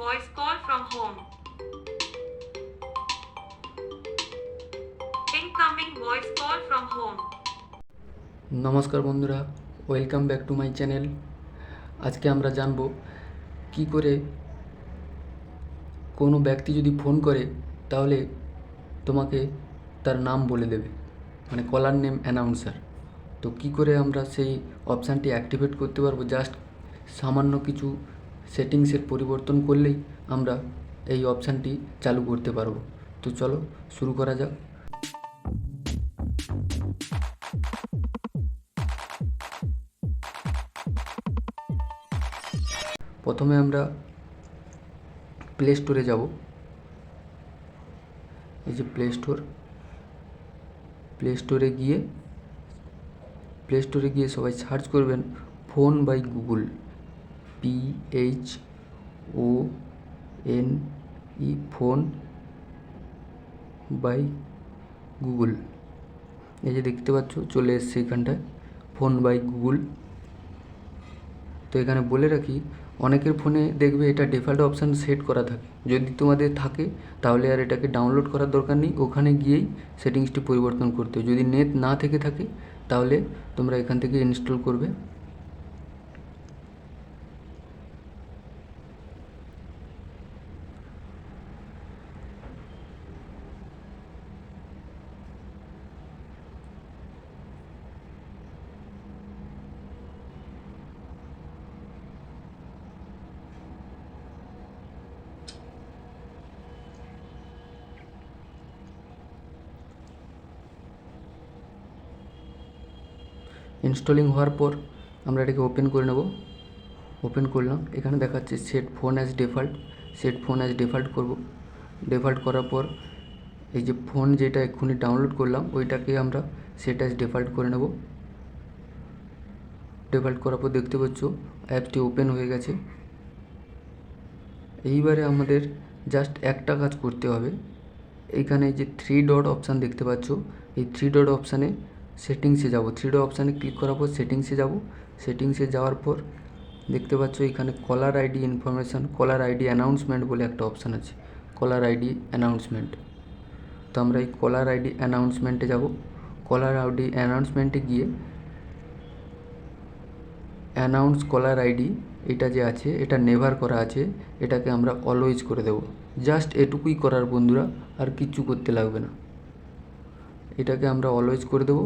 voice call from home. Incoming voice call from home. নমস্কার বন্ধুরা welcome back to my channel আজকে আমরা জানব কি করে কোনো ব্যক্তি যদি ফোন করে, তাহলে তোমাকে তার নাম বলে দেবে মানে কলার নেম অ্যানাউন্সার তো কি করে আমরা সেই অপশানটি অ্যাক্টিভেট করতে পারব জাস্ট সামান্য কিছু সেটিংসের পরিবর্তন করলেই আমরা এই অপশানটি চালু করতে পারব। তো চলো শুরু করা যাক। প্রথমে আমরা প্লে স্টোরে যাব। এই যে প্লে স্টোর প্লে স্টোরে গিয়ে প্লে স্টোরে গিয়ে সবাই সার্চ করবেন phone by Google P H O N E phone by Google এই যে দেখতে পাচ্ছ, চলে এসছে এখানটায়। ফোন বাই গুগল তো এখানে বলে রাখি, অনেকের ফোনে দেখবে এটা ডিফল্ট অপশান সেট করা থাকে। যদি তোমাদের থাকে, তাহলে আর এটাকে ডাউনলোড করার দরকার নেই। ওখানে গিয়েই সেটিংসটি পরিবর্তন করতে হবে। যদি নেট না থেকে থাকে, তাহলে তোমরা এখান থেকে ইনস্টল করবে। ইনস্টলিং হওয়ার পর আমরা এটাকে ওপেন করে নেব। ওপেন করলাম। এখানে দেখাচ্ছে set phone as default set phone as default করব। ডিফল্ট করার পর এই যে ফোন যেটা এক্ষুনি ডাউনলোড করলাম, ওইটাকে আমরা সেট অ্যাজ ডিফল্ট করে নেব। ডিফল্ট করার পর দেখতে পাচ্ছ, অ্যাপটি ওপেন হয়ে গেছে। এইবারে আমাদের জাস্ট একটা কাজ করতে হবে। এইখানে যে থ্রি ডট অপশান দেখতে পাচ্ছ, এই থ্রি ডট অপশানে সেটিংসে যাব। থ্রি ডট অপশানে ক্লিক করার পর সেটিংসে যাব। সেটিংসে যাওয়ার পর দেখতে পাচ্ছ এখানে caller ID information caller ID announcement বলে একটা অপশান আছে। কলার আইডি অ্যানাউন্সমেন্ট তো আমরা এই কলার আইডি অ্যানাউন্সমেন্টে যাব। কলার আইডি অ্যানাউন্সমেন্টে গিয়ে অ্যানাউন্স কলার আইডি এটা যে আছে, এটা নেভার করা আছে, এটাকে আমরা অলওয়েজ করে দেব। জাস্ট এটুকুই করার বন্ধুরা আর কিচ্ছু করতে লাগবে না। এটাকে আমরা অলওয়েজ করে দেব।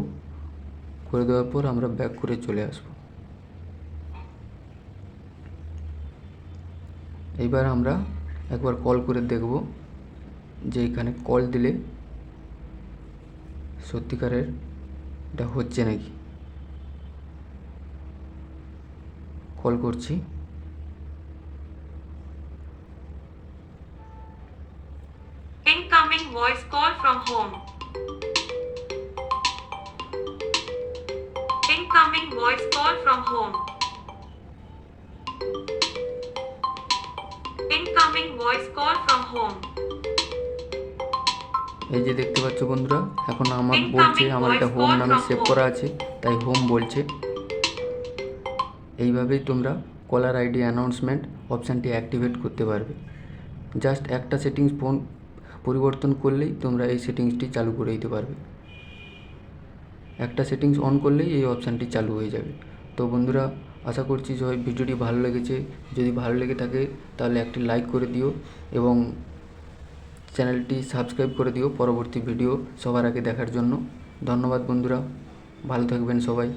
করে দেওয়ার পর আমরা ব্যাক করে চলে আসব। এইবার আমরা একবার কল করে দেখব যে এখানে কল দিলে সত্যিকারের এটা হচ্ছে নাকি। কল করছি। Incoming voice call from home. Incoming voice call from home. Incoming voice call from home. এই যে দেখতে পাচ্ছ বন্ধুরা এখন আমার বলছে আমার এটা হোম নামে সেভ করা আছে তাই হোম বলছে এইভাবেই তোমরা কলার আইডি অ্যানাউন্সমেন্ট অপশানটি অ্যাক্টিভেট করতে পারবে জাস্ট একটা সেটিংস ফোন পরিবর্তন করলেই তোমরা এই সেটিংসটি চালু করে দিতে পারবে একটা সেটিংস অন করলেই এই অপশানটি চালু হয়ে যাবে। তো বন্ধুরা, আশা করছি যে ভিডিওটি ভালো লেগেছে। যদি ভালো লেগে থাকে, তাহলে একটি লাইক করে দিও এবং চ্যানেলটি সাবস্ক্রাইব করে দিও পরবর্তী ভিডিও সবার আগে দেখার জন্য। ধন্যবাদ বন্ধুরা, ভালো থাকবেন সবাই।